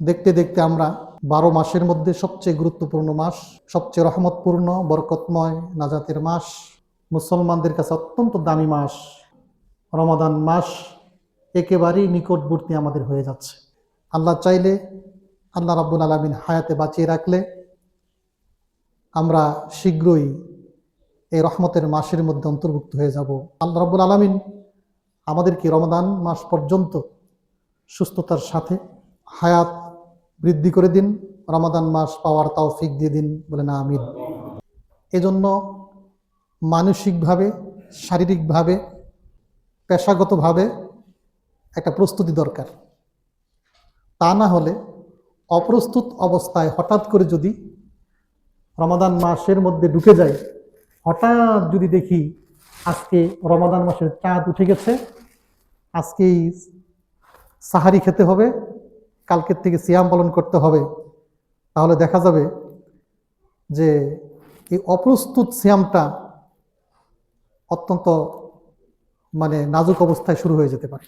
দেখতে দেখতে আমরা বারো মাসের মধ্যে সবচেয়ে গুরুত্বপূর্ণ মাস, সবচেয়ে রহমতপূর্ণ, বরকতময়, নাজাতের মাস, মুসলমানদের কাছে অত্যন্ত দামি মাস। রমাদান মাস একেবারেই নিকটবর্তী আমাদের হয়ে যাচ্ছে। আল্লাহ চাইলে আল্লাহ রাব্বুল আলমিন হায়াতে বাঁচিয়ে রাখলে আমরা শীঘ্রই এই রহমতের মাসের মধ্যে অন্তর্ভুক্ত হয়ে যাব। আল্লাহ রাব্বুল আলমিন আমাদেরকে রমাদান মাস পর্যন্ত সুস্থতার সাথে, হায়াত বৃদ্ধি করে দিন, রমাদান মাস পাওয়ার তৌফিক দিয়ে দিন বলে না আমিন। এজন্য মানসিকভাবে, শারীরিকভাবে, পেশাগতভাবে একটা প্রস্তুতি দরকার। তা না হলে অপ্রস্তুত অবস্থায় হঠাৎ করে যদি রমাদান মাসের মধ্যে ঢুকে যায় হঠাৎ যদি দেখি আজকে রমাদান মাসের চাঁদ উঠে গেছে, আজকেই সাহারি খেতে হবে কালকের থেকে সিয়াম পালন করতে হবে, তাহলে দেখা যাবে যে এই অপ্রস্তুত সিয়ামটা অত্যন্ত মানে নাজুক অবস্থায় শুরু হয়ে যেতে পারে।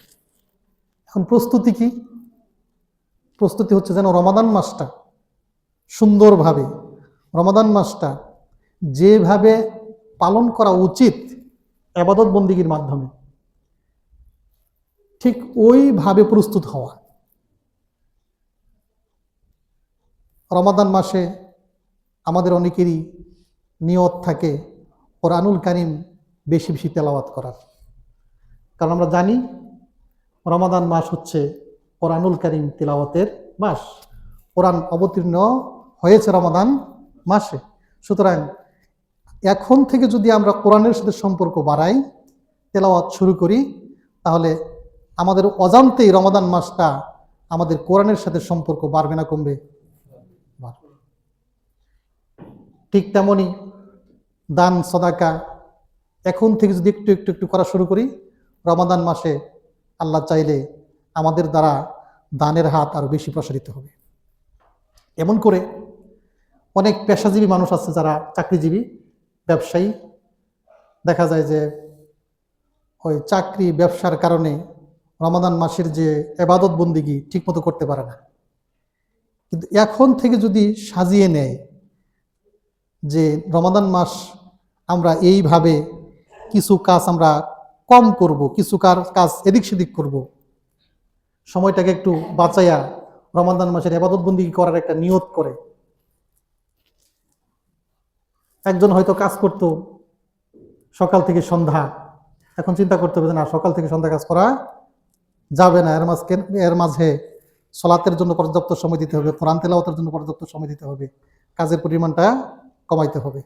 এখন প্রস্তুতি কি? প্রস্তুতি হচ্ছে যেন রমাদান মাসটা সুন্দরভাবে, রমাদান মাসটা যেভাবে পালন করা উচিত আবাদত বন্দিগির মাধ্যমে, ঠিক ওইভাবে প্রস্তুত হওয়া। রমাদান মাসে আমাদের অনেকেরই নিয়ত থাকে কোরআনুল কারিম বেশি বেশি তেলাওয়াত করার। কারণ আমরা জানি রমাদান মাস হচ্ছে কোরআনুল কারিম তেলাওয়াতের মাস। কোরআন অবতীর্ণ হয়েছে রমাদান মাসে। সুতরাং এখন থেকে যদি আমরা কোরআনের সাথে সম্পর্ক বাড়াই, তেলাওয়াত শুরু করি, তাহলে আমাদের অজান্তেই রমাদান মাসটা আমাদের কোরআনের সাথে সম্পর্ক বাড়বে না, কমবে বাড়বে। ঠিক তেমনি দান, সদাকা। এখন থেকে যদি একটু একটু একটু করা শুরু করি, রমাদান মাসে আল্লাহ চাইলে আমাদের দ্বারা দানের হাত আরও বেশি প্রসারিত হবে। এমন করে অনেক পেশাজীবী মানুষ আছে যারা চাকরিজীবী, ব্যবসায়ী। দেখা যায় যে ওই চাকরি, ব্যবসার কারণে রমাদান মাসের যে এবাদত বন্দিগি ঠিকমতো করতে পারে না। কিন্তু এখন থেকে যদি সাজিয়ে নেয় যে রমাদান মাস আমরা এইভাবে কিছু কাজ আমরা কম করব, কিছু কাজ এদিক সেদিক করব। সময়টাকে একটু বাঁচাইয়া রমাদান মাসের এবাদত বন্দি করার একটা নিয়ত করে। একজন হয়তো কাজ করত সকাল থেকে সন্ধ্যা। এখন চিন্তা করতে হবে না, সকাল থেকে সন্ধ্যা কাজ করা যাবে না। এর মাঝকে এর মাঝে সলাতের জন্য পর্যাপ্ত সময় দিতে হবে, কোরআন তেলাওয়াতের জন্য পর্যাপ্ত সময় দিতে হবে। কাজের পরিমাণটা কমাইতে হবে।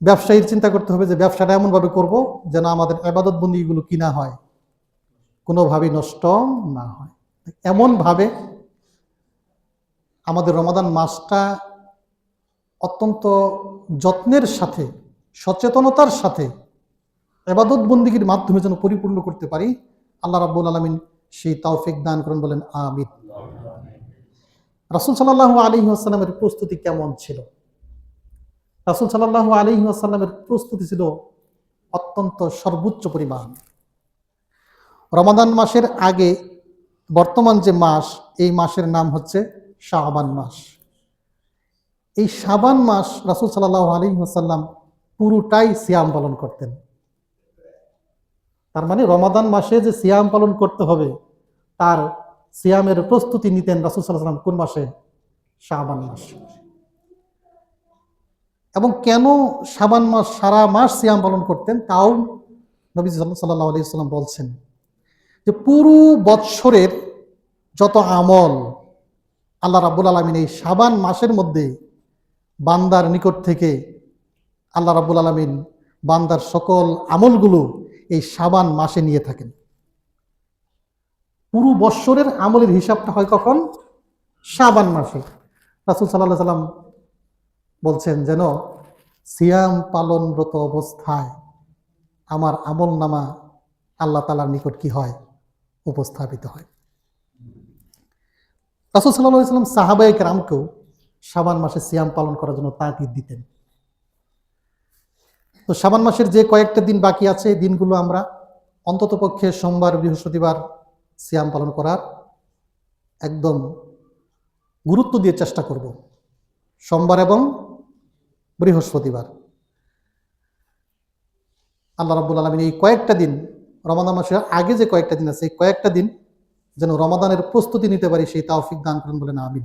ব্যবসায়ীর চিন্তা করতে হবে যে ব্যবসাটা এমনভাবে করব যেন আমাদের আবাদত বন্দিগুলো কিনা হয়, কোনোভাবেই নষ্ট না হয়। এমনভাবে আমাদের রমাদান মাসটা অত্যন্ত যত্নের সাথে, সচেতনতার সাথে এবাদত বন্দিগির মাধ্যমে যেন পরিপূর্ণ করতে পারি। আল্লাহ রাব্বুল আলমিন সেই তাওফিক দান করেন বলেন, আমিন। রাসুল সাল্লাহ আলী আসসালামের প্রস্তুতি কেমন ছিল? রাসুল সাল্লাহ আলী আসাল্লামের প্রস্তুতি ছিল অত্যন্ত সর্বোচ্চ পরিমাণ। রমাদান মাসের আগে বর্তমান যে মাস, এই মাসের নাম হচ্ছে শাহবান মাস। এই শাবান মাস রাসুল সাল্লাহ আলী আসাল্লাম পুরোটাই সিয়াম পালন করতেন। তার মানে রমাদান মাসে যে সিয়াম পালন করতে হবে, তার সিয়ামের প্রস্তুতি নিতেন রাসুল সাল্লাম কোন মাসে? শাহবান মাস। এবং কেন সাবান মাস সারা মাস সিয়াম পালন করতেন? তাও নবী সাল্লাহ আলি সাল্লাম বলছেন যে পুরো বৎসরের যত আমল আল্লাহ রাবুল আলমিন এই সাবান মাসের মধ্যে বান্দার নিকট থেকে আল্লাহ রাবুল আলমিন বান্দার সকল আমলগুলো এই সাবান মাসে নিয়ে থাকেন। পুরো বৎসরের আমলের হিসাবটা হয় কখন? সাবান মাসে। রাসুল সাল্লাহ সাল্লাম বলছেন যেন, সিয়াম পালনরত অবস্থায় আমার আমল নামা আল্লাহ তালার নিকট কি হয়? উপস্থাপিত হয়। রাসুল সাল্লাহ সাল্লাম সাহাবাই রামকেও সাবান মাসে সিয়াম পালন করার জন্য তাকিদ দিতেন। তো সাবান মাসের যে কয়েকটা দিন বাকি আছে দিনগুলো আমরা অন্ততপক্ষে সোমবার, বৃহস্পতিবার সিয়াম পালন করার একদম গুরুত্ব দিয়ে চেষ্টা করব। সোমবার এবং বৃহস্পতিবার। আল্লাহ রাবুল আলমিন এই কয়েকটা দিন, রমাদান মাসের আগে যে কয়েকটা দিন আছে, এই কয়েকটা দিন যেন রমাদানের প্রস্তুতি নিতে পারি, সেই তাওফিক দান করেন না আমিন।